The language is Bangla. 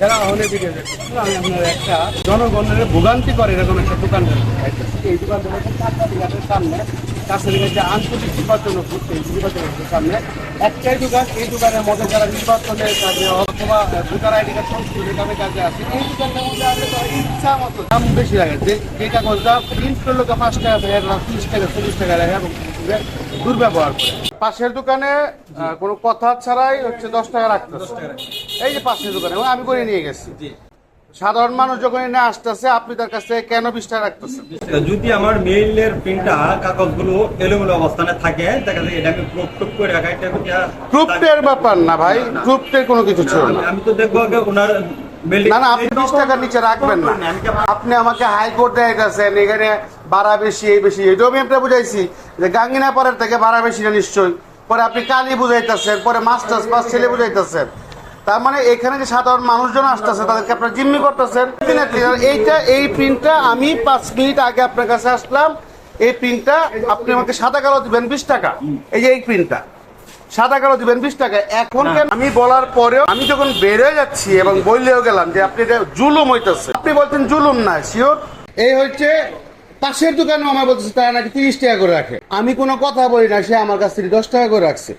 যারা অনেক ভিডিও দেখছেন আমি আপনার একটা জনগণের ভোগান্তি করে এরকম একটা দোকান। এই দোকানটা হচ্ছে সামনে। কাছারিঘাট যে আঞ্চলিক নির্বাচন হচ্ছে এই নির্বাচনের সামনে। একটাই দোকান, এই দোকানের মধ্যে যারা নির্বাচনের কাজে অথবা ভোটার আইডি কার্ড সংশোধনের কাজে কাজে আছে এই দোকানটার মধ্যে আসলে ইচ্ছা মতো দাম বেশি লাগে যে যে কাগজটা প্রিন্ট করলে পাঁচ টাকা তিরিশ টাকা, চল্লিশ টাকা লাগে এবং দুর্ব্যবহার করে। পাশের দোকানে কোনো কথা ছাড়াই হচ্ছে দশ টাকা রাখতেছে। এই যে পাশের দোকানে আমি করে নিয়ে গেছি। সাধারণ মানুষ যখন এনে আসতেছে আপনি তার কাছ কেন বিশ টাকা রাখতেছেন? যদি আমার মেইলের প্রিন্টটা কাগজগুলো এলোমেলো অবস্থানে থাকে দেখা যায় এটা আমি প্রুফ টুপ করে রাখা এটা এটা- ব্যাপার না ভাই গ্রুপটের কোনো কিছু ছিল না। আমি- তো দেখব ওনার না না আপনি বিশ টাকার নিচে রাখবেন না। আপনি আমাকে হাইকোর্ট দেখাচ্ছেন এখানে ভাড়া বেশি এই বেশি। এটাও আমি আপনাকে বুঝাইছি যে গাঙ্গিনা পরের থেকে ভাড়া বেশি না নিশ্চয়ই। পরে আপনি কালি বুঝাইতেছেন পরে মাস্টার্স পাস ছেলে বুঝাইতেছেন। তার মানে এখানে যে সাধারণ মানুষজন আসতেছে তাদেরকে আপনার জিম্মি করতেছেন। এইটা এই প্রিন্টটা আমি পাঁচ মিনিট আগে আপনার কাছে আসলাম। এই প্রিন্টটা আপনি আমাকে সাদা কালো দিবেন বিশ টাকা। এই যে এই প্রিন্টটা সাদা কালো দিবেন বিশ টাকা। এখন কেন? আমি বলার পরেও আমি যখন বের হয়ে যাচ্ছি এবং বললেও গেলাম যে আপনি এটা জুলুম হইতেছে। আপনি বলছেন জুলুম না শিওর? এই হচ্ছে পাশের দোকানে আমার বলতেছে তারা নাকি তিরিশ টাকা করে রাখে। আমি কোনো কথা বলি না সে আমার কাছ থেকে দশ টাকা করে রাখছে।